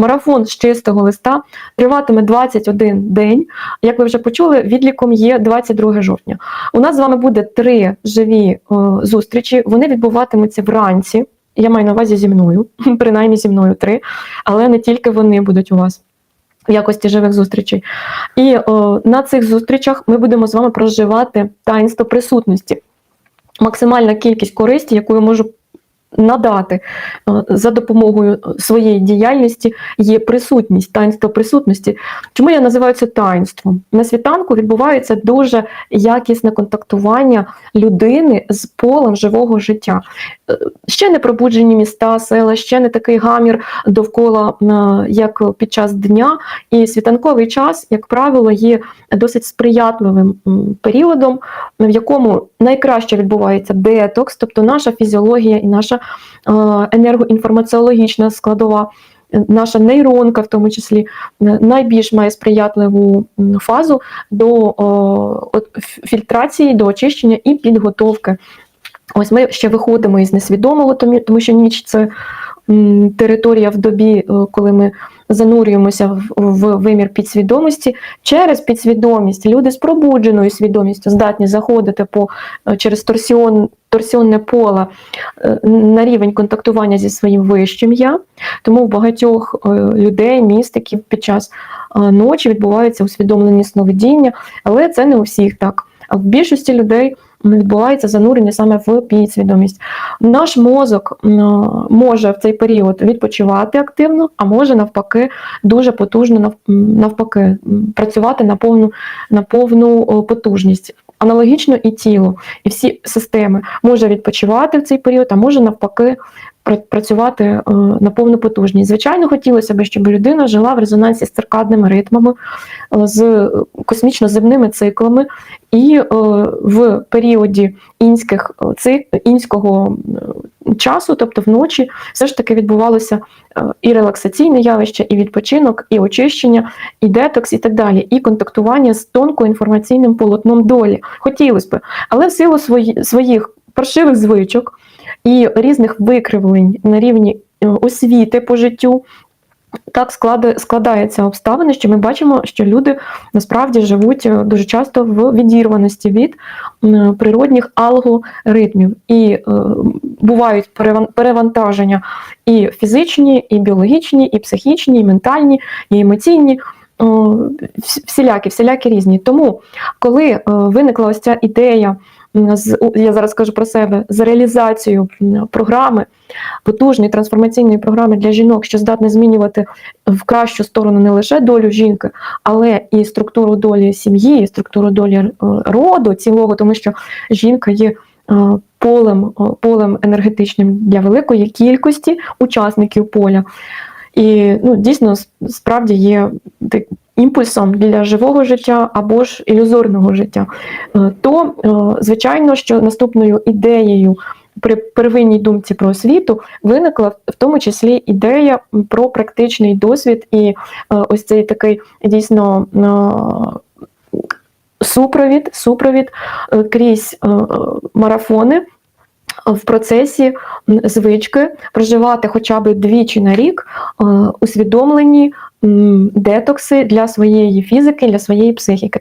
Марафон з чистого листа триватиме 21 день. Як ви вже почули, відліком є 22 жовтня. У нас з вами буде три живі е, зустрічі. Вони відбуватимуться вранці. Я маю на увазі зі мною, принаймні зі мною три, але не тільки вони будуть у вас в якості живих зустрічей. І о, на цих зустрічах ми будемо з вами проживати таїнство присутності. Максимальна кількість користі, яку я можу надати е, за допомогою своєї діяльності, є присутність, таїнство присутності. Чому я називаю це таїнством? На світанку відбувається дуже якісне контактування людини з полем живого життя. Е, Ще не пробуджені міста, села, ще не такий гамір довкола, е, як під час дня. І світанковий час, як правило, є досить сприятливим періодом, в якому найкраще відбувається детокс, тобто наша фізіологія і наша е, енергоінформаціологічна складова. е, Наша нейронка, в тому числі, е, найбільш має сприятливу фазу до о, фільтрації, до очищення і підготовки. Ось ми ще виходимо із несвідомого, тому що ніч це територія в добі, е, коли ми занурюємося в, вимір підсвідомості. Через підсвідомість люди з пробудженою свідомістю здатні заходити по е, через торсіон, торсіонне поле е, на рівень контактування зі своїм вищим я. Тому в багатьох людей, містиків під час ночі відбуваються усвідомлені сновидіння, але це не у всіх так. А в більшості людей відбувається занурення саме в підсвідомість. Наш мозок може в цей період відпочивати активно, а може навпаки дуже потужно навпаки працювати на повну, на повну потужність. Аналогічно і тіло, і всі системи може відпочивати в цей період, а може навпаки працювати е, на повну потужність. Звичайно, хотілося б, щоб людина жила в резонансі з циркадними ритмами, е, з космічно-земними циклами, і е, в періоді інських інського часу, тобто вночі, все ж таки відбувалося і релаксаційне явище, і відпочинок, і очищення, і детокс, і так далі, і контактування з тонкоінформаційним полотном долі. Хотілося б, але в силу своїх паршивих звичок і різних викривлень на рівні е, освіти по життю. Так складаються обставини, що ми бачимо, що люди насправді живуть е, дуже часто в відірваності від природних алгоритмів. І е, бувають переван- перевантаження і фізичні, і біологічні, і психічні, і ментальні, і емоційні. Вс- Всілякі, всілякі різні. Тому, коли е, виникла ось ця ідея, я зараз кажу про себе, за реалізацію програми, потужної трансформаційної програми для жінок, що здатна змінювати в кращу сторону не лише долю жінки, але і структуру долі сім'ї, і структуру долі роду цілого, тому що жінка є е, полем, полем енергетичним для великої кількості учасників поля. І ну, дійсно справді є імпульсом для живого життя або ж ілюзорного життя. Е, То, е, звичайно, що наступною ідеєю при первинній думці про освіту виникла в тому числі ідея про практичний досвід і е, ось цей такий дійсно супровід, супровід крізь марафони. В процесі звички проживати хоча б двічі на рік е, усвідомлені детокси для своєї фізики, для своєї психіки.